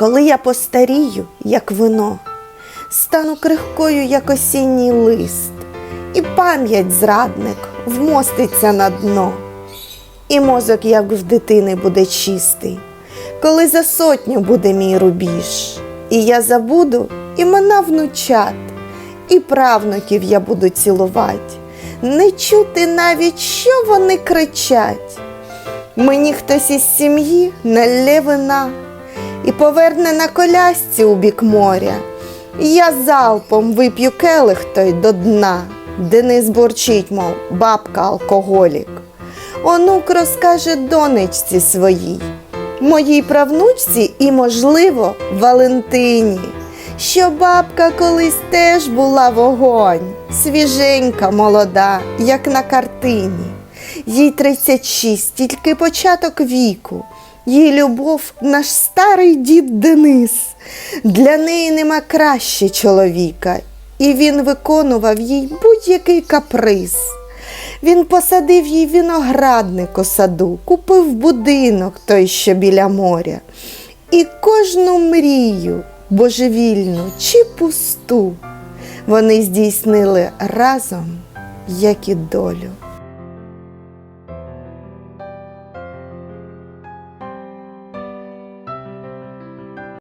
Коли я постарію, як вино, стану крихкою, як осінній лист, і пам'ять зрадник вмоститься на дно, і мозок, як в дитини, буде чистий, коли за сотню буде мій рубіж, і я забуду імена внучат, і правнуків я буду цілувати, не чути навіть, що вони кричать. Мені хтось із сім'ї налє вина і поверне на колясці у бік моря. Я залпом вип'ю келих той до дна. Денис бурчить, мов бабка алкоголік. Онук розкаже донечці своїй, моїй правнучці і, можливо, Валентині, що бабка колись теж була вогонь, свіженька, молода, як на картині. Їй 36, тільки початок віку. Їй любов наш старий дід Денис. Для неї нема краще чоловіка, і він виконував їй будь-який каприз. Він посадив їй виноградник у саду, купив будинок той, що біля моря, і кожну мрію, божевільну чи пусту, вони здійснили разом, як і долю.